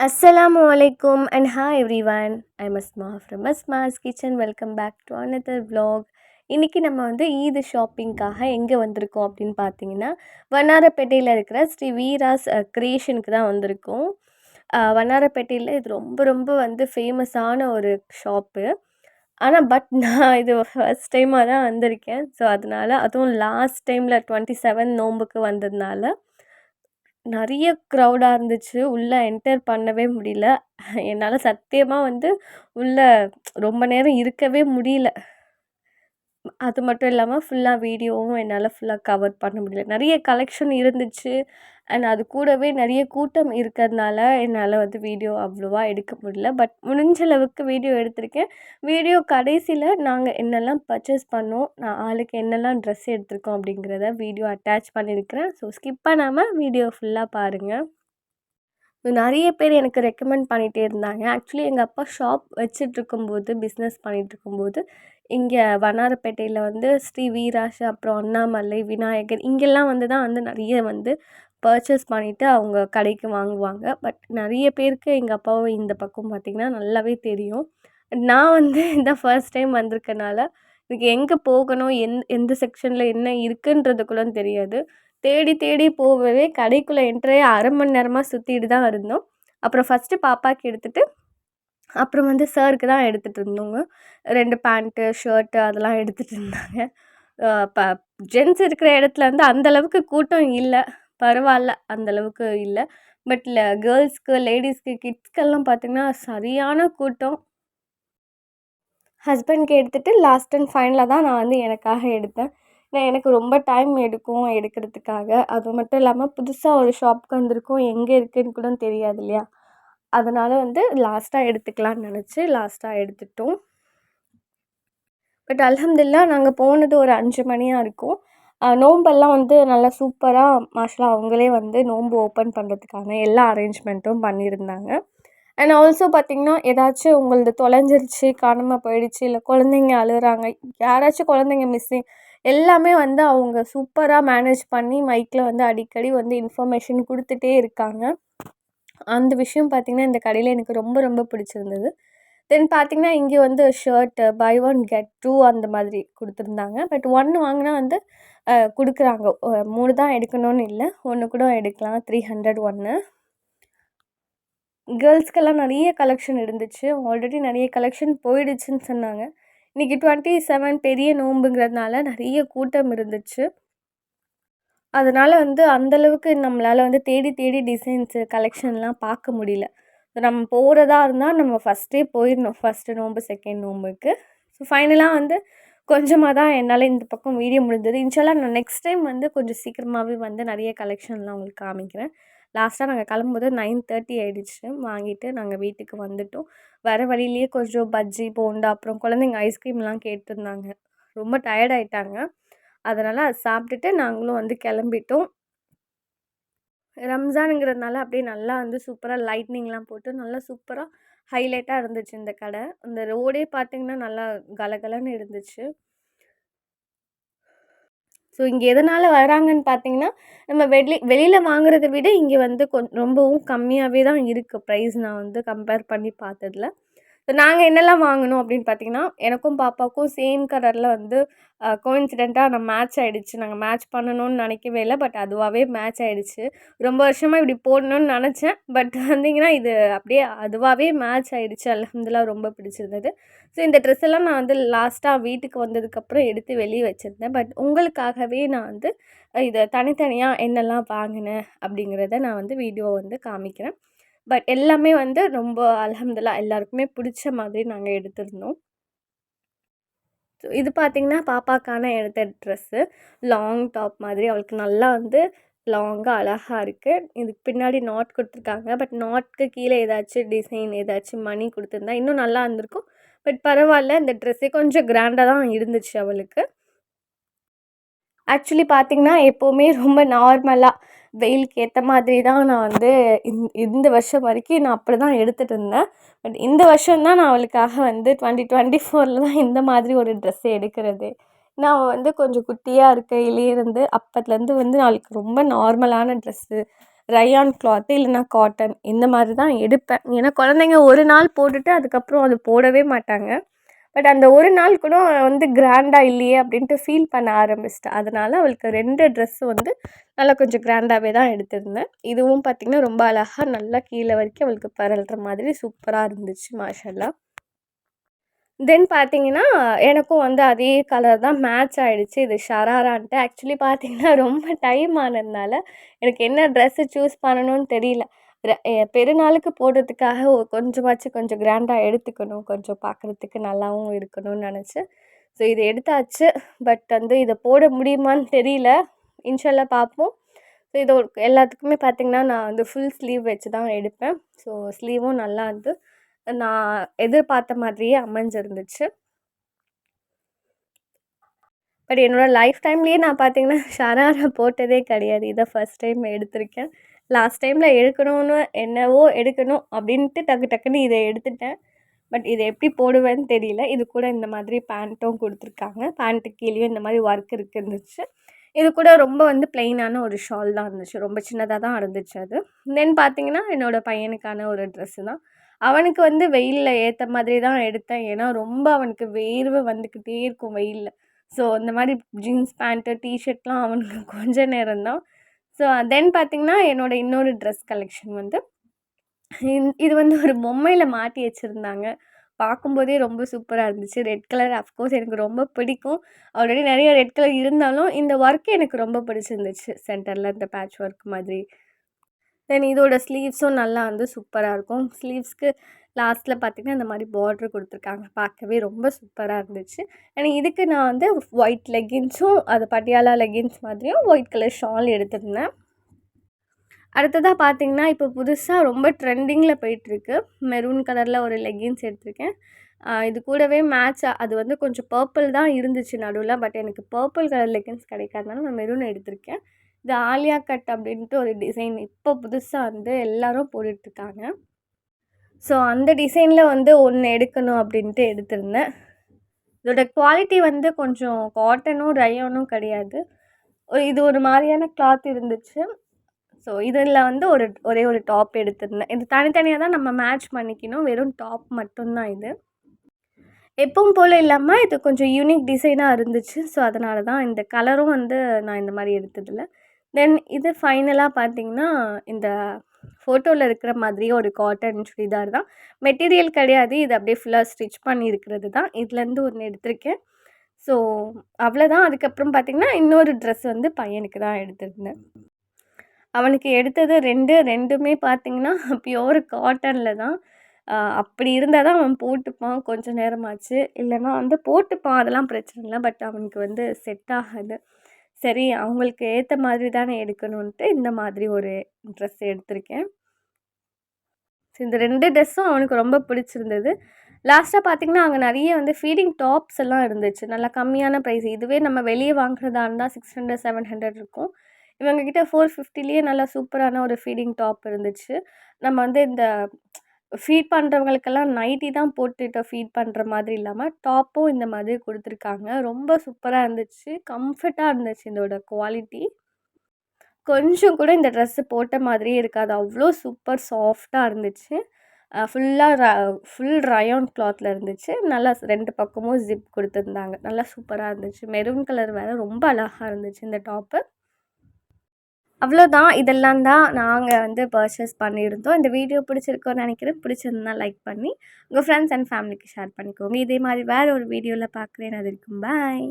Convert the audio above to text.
அஸ்ஸலாமு அலைக்கும் and hi every I Masma from Masma's kitchen welcome back to another vlog. இன்றைக்கி நம்ம வந்து ஈது ஷாப்பிங்க்காக எங்கே வந்திருக்கோம் அப்படின்னு பார்த்தீங்கன்னா வண்ணாரப்பேட்டையில் இருக்கிற ஸ்ரீ வீராஸ் க்ரியேஷனுக்கு தான் வந்திருக்கோம். வண்ணாரப்பேட்டையில் இது ரொம்ப ரொம்ப வந்து ஃபேமஸான ஒரு ஷாப்பு ஆனால் பட் நான் இது ஃபர்ஸ்ட் டைமாக தான் வந்திருக்கேன். ஸோ அதனால் அதுவும் லாஸ்ட் டைமில் டுவெண்ட்டி செவன் நோம்புக்கு வந்ததுனால நிறைய க்ரௌடாக இருந்துச்சு. உள்ளே என்டர் பண்ணவே முடியல. என்னால் சத்தியமாக வந்து உள்ளே ரொம்ப நேரம் இருக்கவே முடியல. அது மட்டும் இல்லாமல் ஃபுல்லாக வீடியோவும் என்னால் ஃபுல்லாக கவர் பண்ண முடியல. நிறைய கலெக்ஷன் இருந்துச்சு. அண்ட் அது கூடவே நிறைய கூட்டம் இருக்கிறதுனால என்னால் வந்து வீடியோ அவ்வளோவா எடுக்க முடியல. பட் முடிஞ்ச அளவுக்கு வீடியோ எடுத்திருக்கேன். வீடியோ கடைசியில் நாங்கள் என்னெல்லாம் பர்ச்சேஸ் பண்ணோம் நான் ஆளுக்கு என்னெல்லாம் ட்ரெஸ் எடுத்திருக்கோம் அப்படிங்கிறத வீடியோ அட்டாச் பண்ணியிருக்கிறேன். ஸோ ஸ்கிப் பண்ணாமல் வீடியோ ஃபுல்லாக பாருங்கள் நிறைய பேர் எனக்கு ரெக்கமெண்ட் பண்ணிகிட்டே இருந்தாங்க. ஆக்சுவலி எங்கள் அப்பா ஷாப் வச்சிட்ருக்கும்போது பிஸ்னஸ் பண்ணிகிட்ருக்கும்போது இங்கே வண்ணாரப்பேட்டையில் வந்து ஸ்ரீ வீராஷ் அப்புறம் அண்ணாமலை விநாயகர் இங்கெல்லாம் வந்து தான் வந்து நிறைய வந்து பர்ச்சேஸ் பண்ணிவிட்டு அவங்க கடைக்கு வாங்குவாங்க. பட் நிறைய பேருக்கு எங்கள் அப்பாவை இந்த பக்கம் பார்த்திங்கன்னா நல்லாவே தெரியும். நான் வந்து இதான் ஃபர்ஸ்ட் டைம் வந்திருக்கனால இதுக்கு எங்கே போகணும் எந் எந்த செக்ஷனில் என்ன இருக்குன்றது தெரியாது. தேடி தேடி போகவே கடைக்குள்ளே என்ட்ரே அரை மணி நேரமாக சுற்றிட்டு தான் இருந்தோம். அப்புறம் ஃபஸ்ட்டு பாப்பாவுக்கு எடுத்துகிட்டு அப்புறம் வந்து சாருக்கு தான் எடுத்துகிட்டு இருந்தோங்க. ரெண்டு பேண்ட்டு ஷர்ட்டு அதெல்லாம் எடுத்துகிட்டு இருந்தாங்க. இப்போ ஜென்ஸ் இருக்கிற இடத்துல வந்து அந்தளவுக்கு கூட்டம் இல்லை. பரவாயில்ல அந்தளவுக்கு இல்லை. பட் இல்லை கேர்ள்ஸ்க்கு லேடிஸ்க்கு கிட்ஸ்க்கெல்லாம் பார்த்திங்கன்னா சரியான கூட்டம். ஹஸ்பண்ட்க்கு எடுத்துகிட்டு லாஸ்ட் அண்ட் ஃபைனலாக தான் நான் வந்து எனக்காக எடுத்தேன். ஏன்னா எனக்கு ரொம்ப டைம் எடுக்கும் எடுக்கிறதுக்காக. அது மட்டும் இல்லாமல் புதுசாக ஒரு ஷாப்க்கு வந்திருக்கோம். எங்கே இருக்குதுன்னு கூட தெரியாது இல்லையா? அதனால் வந்து லாஸ்ட்டாக எடுத்துக்கலான்னு நினச்சி லாஸ்ட்டாக எடுத்துட்டோம். பட் அலமதுல்லா நாங்கள் போனது ஒரு அஞ்சு மணியாக இருக்கும். நோம்பெல்லாம் வந்து நல்லா சூப்பராக மாஷா அவங்களே வந்து நோன்பு ஓப்பன் பண்ணுறதுக்கான எல்லா அரேஞ்ச்மெண்ட்டும் பண்ணியிருந்தாங்க. அண்ட் ஆல்சோ பார்த்திங்கன்னா ஏதாச்சும் உங்களது தொலைஞ்சிருச்சு காணாமல் போயிடுச்சு இல்லை குழந்தைங்க அழுகிறாங்க யாராச்சும் குழந்தைங்க மிஸ்ஸிங் எல்லாமே வந்து அவங்க சூப்பராக மேனேஜ் பண்ணி மைக்கில் வந்து அடிக்கடி வந்து இன்ஃபர்மேஷன் கொடுத்துட்டே இருக்காங்க. அந்த விஷயம் பார்த்திங்கன்னா இந்த கடையில் எனக்கு ரொம்ப ரொம்ப பிடிச்சிருந்தது. தென் பார்த்திங்கன்னா இங்கே வந்து shirt buy one get two அந்த மாதிரி கொடுத்துருந்தாங்க. பட் ஒன்று வாங்கினா வந்து கொடுக்குறாங்க. மூணு தான் எடுக்கணும்னு இல்லை. ஒன்று கூட எடுக்கலாம். த்ரீ ஹண்ட்ரட் ஒன்று கேர்ள்ஸ்க்கெல்லாம் நிறைய கலெக்ஷன் இருந்துச்சு. ஆல்ரெடி நிறைய கலெக்ஷன் போயிடுச்சுன்னு சொன்னாங்க. இன்றைக்கி டுவெண்ட்டி செவன் பெரிய நோம்புங்கிறதுனால நிறைய கூட்டம் இருந்துச்சு. அதனால் வந்து அந்தளவுக்கு நம்மளால் வந்து தேடி தேடி டிசைன்ஸு கலெக்ஷன்லாம் பார்க்க முடியல. நம்ம போகிறதா இருந்தால் நம்ம ஃபஸ்ட்டே போயிடணும். ஃபஸ்ட்டு நோம்பு செகண்ட் நோம்புக்கு. ஸோ ஃபைனலாக வந்து கொஞ்சமாக தான் என்னால் இந்த பக்கம் வீடியோ முடிஞ்சது. இன்ஷால்லாம் நான் நெக்ஸ்ட் டைம் வந்து கொஞ்சம் சீக்கிரமாகவே வந்து நிறைய கலெக்ஷன்லாம் உங்களுக்கு காமிக்கிறேன். லாஸ்ட்டாக நாங்கள் கிளம்பும்போது நைன் தேர்ட்டி ஆகிடுச்சு வாங்கிட்டு நாங்கள் வீட்டுக்கு வந்துட்டோம். வர வழியிலேயே கொஞ்சம் பஜ்ஜி போண்டா அப்புறம் குழந்தைங்க ஐஸ்கிரீம்லாம் கேட்டிருந்தாங்க. ரொம்ப டயர்ட் ஆகிட்டாங்க அதனால் அது சாப்பிட்டுட்டு நாங்களும் வந்து கிளம்பிட்டோம். ரம்ஜானுங்கிறதுனால அப்படியே நல்லா வந்து சூப்பராக லைட்னிங்லாம் போட்டு நல்லா சூப்பராக ஹைலைட்டாக இருந்துச்சு இந்த கடை. இந்த ரோடே பார்த்திங்கன்னா நல்லா கலகலன்னு இருந்துச்சு. ஸோ இங்கே எதனால் வராங்கன்னு பார்த்தீங்கன்னா நம்ம வெளி வெளியில் வாங்குறத விட இங்கே வந்து கொ ரொம்பவும் கம்மியாகவே தான் இருக்குது ப்ரைஸ் நான் வந்து கம்பேர் பண்ணி பார்த்ததுல ஸோ நாங்கள் என்னெல்லாம் வாங்கினோம் அப்படின்னு பார்த்தீங்கன்னா எனக்கும் பாப்பாவுக்கும் சேம் கலரில் வந்து கோயின்சிடெண்ட்டாக நான் மேட்ச் ஆகிடுச்சு நாங்கள் மேட்ச் பண்ணணும்னு நினைக்கவே இல்லை. பட் அதுவாகவே மேட்ச் ஆகிடுச்சு ரொம்ப வருஷமாக இப்படி போடணும்னு நினச்சேன். பட் வந்தீங்கன்னா இது அப்படியே அதுவாகவே மேட்ச் ஆகிடுச்சு அலமதுல்லா ரொம்ப பிடிச்சிருந்தது. ஸோ இந்த ட்ரெஸ் எல்லாம் நான் வந்து லாஸ்ட்டாக வீட்டுக்கு வந்ததுக்கப்புறம் எடுத்து வெளியே வச்சுருந்தேன். பட் உங்களுக்காகவே நான் வந்து இதை தனித்தனியாக என்னெல்லாம் வாங்கினேன் அப்படிங்கிறத நான் வந்து வீடியோ வந்து காமிக்கிறேன். பட் எல்லாமே வந்து ரொம்ப அலமதுல்லா எல்லாருக்குமே பிடிச்ச மாதிரி நாங்கள் எடுத்திருந்தோம். ஸோ இது பார்த்திங்கன்னா பாப்பாக்கான எடுத்த ட்ரெஸ்ஸு லாங் டாப் மாதிரி. அவளுக்கு நல்லா வந்து லாங்காக அழகாக இருக்குது இதுக்கு பின்னாடி நாட் கொடுத்துருக்காங்க. பட் நாட்க்கு கீழே ஏதாச்சும் டிசைன் ஏதாச்சும் மணி கொடுத்துருந்தா இன்னும் நல்லா இருந்திருக்கும். பட் பரவாயில்ல இந்த ட்ரெஸ்ஸே கொஞ்சம் கிராண்டாக தான் இருந்துச்சு அவளுக்கு. ஆக்சுவலி பார்த்திங்கன்னா எப்போவுமே ரொம்ப நார்மலாக வெயிலுக்கு ஏற்ற மாதிரி தான் நான் வந்து இந் இந்த வருஷம் வரைக்கும் நான் அப்படி தான் எடுத்துகிட்டு இருந்தேன். பட் இந்த வருஷம் தான் நான் அவளுக்காக வந்து டுவெண்ட்டி டுவெண்ட்டி ஃபோரில் தான் இந்த மாதிரி ஒரு ட்ரெஸ்ஸை எடுக்கிறது. நான் அவள் வந்து கொஞ்சம் குட்டியாக இருக்கையிலே இருந்து அப்பத்துலேருந்து வந்து அவளுக்கு ரொம்ப நார்மலான ட்ரெஸ்ஸு ரயான் கிளாத்து இல்லைனா காட்டன் இந்த மாதிரி தான் எடுப்பேன். ஏன்னா குழந்தைங்க ஒரு நாள் போட்டுட்டு அதுக்கப்புறம் அது போடவே மாட்டாங்க. பட் அந்த ஒரு நாள் கூட வந்து கிராண்டாக இல்லையே அப்படின்ட்டு ஃபீல் பண்ண ஆரம்பிச்சிட்டேன் அதனால் அவளுக்கு ரெண்டு ட்ரெஸ் வந்து நல்லா கொஞ்சம் கிராண்டாகவே தான் எடுத்திருந்தேன். இதுவும் பார்த்திங்கன்னா ரொம்ப அழகாக நல்லா கீழே வரைக்கும் அவளுக்கு பரல்ற மாதிரி சூப்பராக இருந்துச்சு மாஷல்லாம் தென் பார்த்தீங்கன்னா எனக்கும் வந்து அதே கலர் தான் மேட்ச் ஆகிடுச்சு இது ஷராரான்ட்டு. ஆக்சுவலி பார்த்தீங்கன்னா ரொம்ப டைம் ஆனதுனால எனக்கு என்ன ட்ரெஸ்ஸு சூஸ் பண்ணணும்னு தெரியல. பெருநாளுக்கு போடுறதுக்காக கொஞ்சமாச்சும் கொஞ்சம் கிராண்டாக எடுத்துக்கணும். கொஞ்சம் பார்க்குறதுக்கு நல்லாவும் இருக்கணும்னு நினச்சி. ஸோ இது எடுத்தாச்சு. பட் வந்து இதை போட முடியுமான்னு தெரியல. இன்ஷால்லா பார்ப்போம் ஸோ இது எல்லாத்துக்குமே பார்த்திங்கன்னா நான் வந்து ஃபுல் ஸ்லீவ் வச்சு தான் எடுப்பேன். ஸோ ஸ்லீவும் நல்லா வந்து நான் எதிர்பார்த்த மாதிரியே அமைஞ்சிருந்துச்சு. பட் என்னோடய லைஃப் டைம்லேயே நான் பார்த்தீங்கன்னா ஷராரா போட்டதே கிடையாது. இதை ஃபஸ்ட் டைம் எடுத்திருக்கேன். லாஸ்ட் டைமில் எடுக்கணும்னு என்னவோ எடுக்கணும் அப்படின்ட்டு டக்கு டக்குன்னு இதை எடுத்துட்டேன். பட் இதை எப்படி போடுவேன்னு தெரியல. இது கூட இந்த மாதிரி பேண்ட்டும் கொடுத்துருக்காங்க. பேண்ட்டு கீழேயும் இந்த மாதிரி ஒர்க் இருக்கு இருந்துச்சு. இது கூட ரொம்ப வந்து பிளெயினான ஒரு ஷால் தான் இருந்துச்சு. ரொம்ப சின்னதாக தான் இருந்துச்சு அது. தென் பார்த்தீங்கன்னா என்னோடய பையனுக்கான ஒரு ட்ரெஸ்ஸு தான். அவனுக்கு வந்து வெயிலில் ஏற்ற மாதிரி தான் எடுத்தேன். ஏன்னா ரொம்ப அவனுக்கு வேர்வை வந்துக்கிட்டே இருக்கும் வெயிலில். ஸோ இந்த மாதிரி ஜீன்ஸ் பேண்ட்டு டிஷர்ட்லாம் அவனுக்கு கொஞ்ச நேரம் தான். ஸோ தென் பார்த்திங்கன்னா என்னோடய இன்னொரு ட்ரெஸ் கலெக்ஷன் வந்து இது வந்து ஒரு பொம்மையில் மாட்டி வச்சுருந்தாங்க. பார்க்கும்போதே ரொம்ப சூப்பராக இருந்துச்சு. ரெட் கலர் அஃப்கோர்ஸ் எனக்கு ரொம்ப பிடிக்கும். ஆல்ரெடி நிறைய ரெட் கலர் இருந்தாலும் இந்த ஒர்க் எனக்கு ரொம்ப பிடிச்சிருந்துச்சு. சென்டரில் இந்த பேட்ச் ஒர்க் மாதிரி. தென் இதோட ஸ்லீவ்ஸும் நல்லா வந்து சூப்பராக இருக்கும். ஸ்லீவ்ஸ்க்கு லாஸ்ட்டில் பார்த்திங்கன்னா இந்த மாதிரி பார்ட்ரு கொடுத்துருக்காங்க. பார்க்கவே ரொம்ப சூப்பராக இருந்துச்சு. அண்ட் இதுக்கு நான் வந்து ஒயிட் லெகின்ஸும் அது பட்டியாலா லெகின்ஸ் மாதிரியும் ஒயிட் கலர் ஷால் எடுத்திருந்தேன். அடுத்ததாக பார்த்தீங்கன்னா இப்போ புதுசாக ரொம்ப ட்ரெண்டிங்கில் போயிட்டுருக்கு. மெரூன் கலரில் ஒரு லெகின்ஸ் எடுத்திருக்கேன். இது கூடவே மேட்ச் அது வந்து கொஞ்சம் பர்பிள் தான் இருந்துச்சு நடுவில் பட் எனக்கு பர்பிள் கலர் லெகின்ஸ் கிடைக்காதனால நான் மெரூன் எடுத்திருக்கேன். இது ஆலியா கட் அப்படின்ட்டு ஒரு டிசைன் இப்போ புதுசாக வந்து எல்லோரும் போட்டுட்ருக்காங்க. ஸோ அந்த டிசைனில் வந்து ஒன்று எடுக்கணும் அப்படின்ட்டு எடுத்திருந்தேன். இதோட குவாலிட்டி வந்து கொஞ்சம் காட்டனும் ரயோனும் கிடையாது. இது ஒரு மாதிரியான கிளாத் இருந்துச்சு. ஸோ இதில் வந்து ஒரு ஒரே ஒரு டாப் எடுத்திருந்தேன். இது தனித்தனியாக தான் நம்ம மேட்ச் பண்ணிக்கணும். வெறும் டாப் மட்டும்தான் இது. எப்பவும் போல் இல்லாமல் இது கொஞ்சம் யூனிக் டிசைனாக இருந்துச்சு. ஸோ அதனால தான் இந்த கலரும் வந்து நான் இந்த மாதிரி எடுத்ததில்ல. தென் இது ஃபைனலாக பார்த்தீங்கன்னா இந்த ஃபோட்டோவில் இருக்கிற மாதிரியே ஒரு காட்டன் சுடிதார் தான். மெட்டீரியல் கிடையாது. இது அப்படியே ஃபுல்லாக ஸ்டிச் பண்ணி இருக்கிறது தான். இதுலேருந்து ஒன்று எடுத்திருக்கேன். ஸோ அவ்வளோதான் அதுக்கப்புறம் பார்த்திங்கன்னா இன்னொரு ட்ரெஸ் வந்து பையனுக்கு தான் எடுத்திருந்தேன். அவனுக்கு எடுத்தது ரெண்டு. ரெண்டுமே பார்த்திங்கன்னா பியோர் காட்டனில் தான். அப்படி இருந்தால் தான் அவன் போட்டுப்பான். கொஞ்சம் நேரமாச்சு. இல்லைன்னா வந்து போட்டுப்பான். அதெல்லாம் பிரச்சனை இல்லை. பட் அவனுக்கு வந்து செட் ஆகாது. சரி அவங்களுக்கு ஏற்ற மாதிரி தானே எடுக்கணுன்ட்டு இந்த மாதிரி ஒரு ட்ரெஸ் எடுத்திருக்கேன். ஸோ இந்த ரெண்டு ட்ரெஸ்ஸும் அவனுக்கு ரொம்ப பிடிச்சிருந்தது. லாஸ்ட்டாக பார்த்திங்கன்னா அங்கே நிறைய வந்து ஃபீடிங் டாப்ஸ் எல்லாம் இருந்துச்சு. நல்லா கம்மியான ப்ரைஸ் இதுவே நம்ம வெளியே வாங்குறதா இருந்தால் சிக்ஸ் ஹண்ட்ரட் செவன் ஹண்ட்ரட் இருக்கும். இவங்கக்கிட்ட ஃபோர் ஃபிஃப்டிலேயே நல்லா சூப்பரான ஒரு ஃபீடிங் டாப் இருந்துச்சு. நம்ம வந்து இந்த ஃபீட் பண்ணுறவங்களுக்கெல்லாம் நைட்டி தான் போட்டுட்டு ஃபீட் பண்ணுற மாதிரி இல்லாமல் டாப்பும் இந்த மாதிரி கொடுத்துருக்காங்க. ரொம்ப சூப்பராக இருந்துச்சு. கம்ஃபர்ட்டாக இருந்துச்சு இதோட குவாலிட்டி கொஞ்சம் கூட இந்த ட்ரெஸ்ஸு போட்ட மாதிரியே இருக்காது. அவ்வளோ சூப்பர் சாஃப்டாக இருந்துச்சு. ஃபுல்லாக ர ஃபுல் ரயான் கிளாத்தில் இருந்துச்சு. நல்லா ரெண்டு பக்கமும் ஜிப் கொடுத்துருந்தாங்க. நல்லா சூப்பராக இருந்துச்சு. மெரூன் கலர் வேறு ரொம்ப அழகாக இருந்துச்சு இந்த டாப்பு அவ்வளோதான். இதெல்லாம் தான் நாங்கள் வந்து பர்ச்சேஸ் பண்ணியிருந்தோம். இந்த வீடியோ பிடிச்சிருக்கோன்னு நினைக்கிறேன். பிடிச்சிருந்தா லைக் பண்ணி உங்கள் ஃப்ரெண்ட்ஸ் அண்ட் ஃபேமிலிக்கு ஷேர் பண்ணிக்கோங்க. இதே மாதிரி வேறு ஒரு வீடியோவில் பார்க்குறேன் அது இருக்கும் பாய்